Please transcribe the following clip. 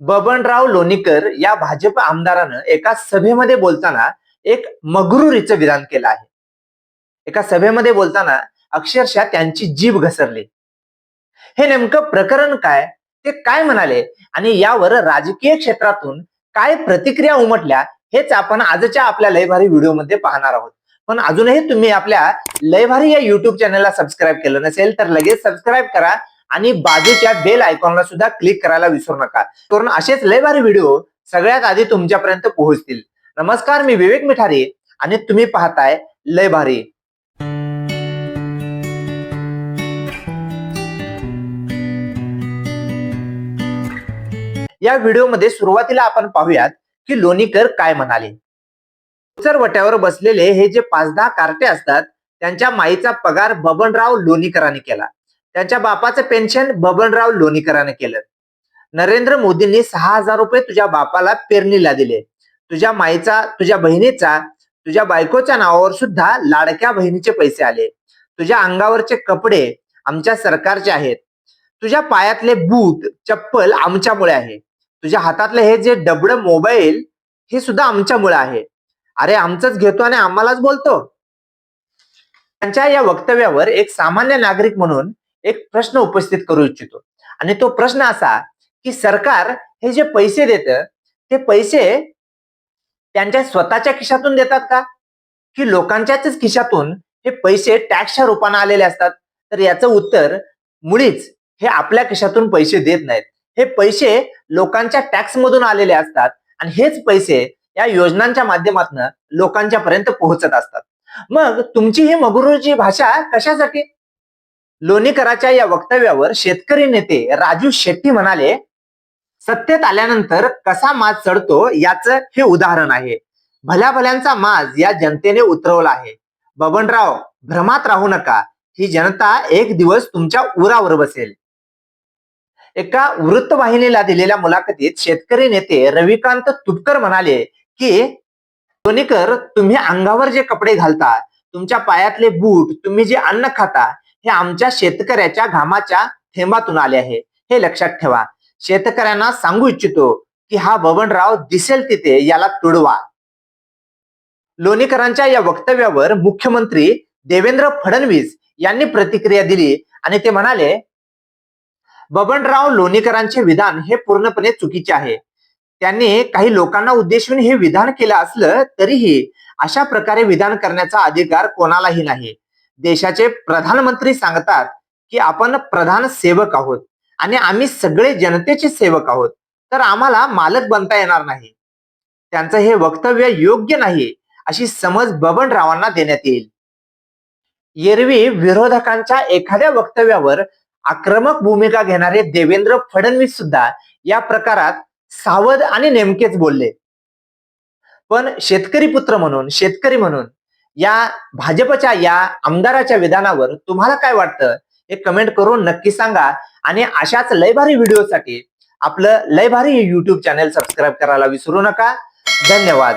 बबनराव लोणीकर या भाजप आमदारानं एका सभेमध्ये बोलताना एक मगरुरीचं विधान केलं आहे. एका सभेमध्ये बोलताना अक्षरशः त्यांची जीभ घसरली. हे नेमकं प्रकरण काय? ते काय म्हणाले? आणि यावर राजकीय क्षेत्रातून काय प्रतिक्रिया उमटल्या हेच आपण आजच्या आपल्या लयभारी व्हिडिओमध्ये पाहणार आहोत. पण अजूनही तुम्ही आपल्या लयभारी या युट्यूब चॅनलला सबस्क्राईब केलं नसेल तर लगेच सबस्क्राईब करा. आणि बाजूच्या बेल आयकॉनला सुद्धा क्लिक करायला विसरू नका. कारण असेच लय भारी व्हिडिओ सगळ्यात आधी तुमच्यापर्यंत पोहोचतील. नमस्कार मी विवेक मिठारी आणि तुम्ही पाहताय लय भारी. या व्हिडिओमध्ये सुरुवातीला आपण पाहूयात की लोणीकर काय म्हणाले. वट्यावर बसलेले हे जे पाच दहा कार्टे असतात त्यांच्या माईचा पगार बबनराव लोणीकरांनी केला. त्यांच्या बापाचं पेन्शन बबनराव लोणीकरांना केलं. नरेंद्र मोदींनी सहा हजार रुपये तुझ्या बापाला पेरणीला दिले. तुझ्या माईचा तुझ्या बहिणीचा तुझ्या बायकोच्या नावावर सुद्धा लाडक्या बहिणीचे पैसे आले. तुझ्या अंगावरचे कपडे आमच्या सरकारचे आहेत. तुझ्या पायातले बूट चप्पल आमच्यामुळे आहे. तुझ्या हातातले हे जे डबड मोबाईल हे सुद्धा आमच्यामुळे आहे. अरे आमचंच घेतो आणि आम्हालाच बोलतो. त्यांच्या या वक्तव्यावर एक सामान्य नागरिक म्हणून एक प्रश्न उपस्थित करू इच्छितो. आणि तो प्रश्न असा की सरकार हे जे पैसे देत ते पैसे त्यांच्या स्वतःच्या खिशातून देतात का? की लोकांच्याच खिशातून हे पैसे टॅक्सच्या रूपाने आलेले असतात? तर याचं उत्तर मुळीच हे आपल्या खिशातून पैसे देत नाहीत. हे पैसे लोकांच्या टॅक्स मधून आलेले असतात आणि हेच पैसे या योजनांच्या माध्यमातून लोकांच्या पर्यंत पोहोचत असतात. मग तुमची ही मगरूची भाषा कशासाठी? लोणीकराच्या या वक्तव्यावर शेतकरी नेते राजू शेट्टी म्हणाले सत्तेत आल्यानंतर कसा माज चढतो याचं हे उदाहरण आहे. भल्या भल्यांचा माज या जनतेने उतरवला आहे. बबनराव भ्रमात राहू नका. ही जनता एक दिवस तुमच्या उरावर बसेल. एका वृत्तवाहिनीला दिलेल्या मुलाखतीत शेतकरी नेते रविकांत तुपकर म्हणाले की लोणीकर तुम्ही अंगावर जे कपडे घालता तुमच्या पायातले बूट तुम्ही जे अन्न खाता हे आमच्या शेतकऱ्याच्या घामाच्या थेंबातून आले आहे. हे लक्षात ठेवा. शेतकऱ्यांना सांगू इच्छितो की हा बबनराव दिसेल तिथे याला तुडवा. लोणीकरांच्या या वक्तव्यावर मुख्यमंत्री देवेंद्र फडणवीस यांनी प्रतिक्रिया दिली आणि ते म्हणाले बबनराव लोणीकरांचे विधान हे पूर्णपणे चुकीचे आहे. त्यांनी काही लोकांना उद्देशून हे विधान केलं असलं तरीही अशा प्रकारे विधान करण्याचा अधिकार कोणालाही नाही. देशाचे प्रधानमंत्री सांगतात की आपण प्रधान सेवक आहोत आणि आम्ही सगळे जनतेचे सेवक आहोत. तर आम्हाला मालक बनता येणार नाही. त्यांचं हे वक्तव्य योग्य नाही अशी समज बबनरावांना देण्यात येईल. एरवी विरोधकांच्या एखाद्या वक्तव्यावर आक्रमक भूमिका घेणारे देवेंद्र फडणवीस सुद्धा या प्रकारात सावध आणि नेमकेच बोलले. पण शेतकरी पुत्र म्हणून शेतकरी म्हणून या भाजपच्या या आमदाराच्या विधानावर तुम्हाला काय वाटतं? हे कमेंट करून नक्की सांगा. आणि अशाच लयभारी व्हिडिओसाठी आपलं लयभारी युट्यूब चॅनल सबस्क्राईब करायला विसरू नका. धन्यवाद.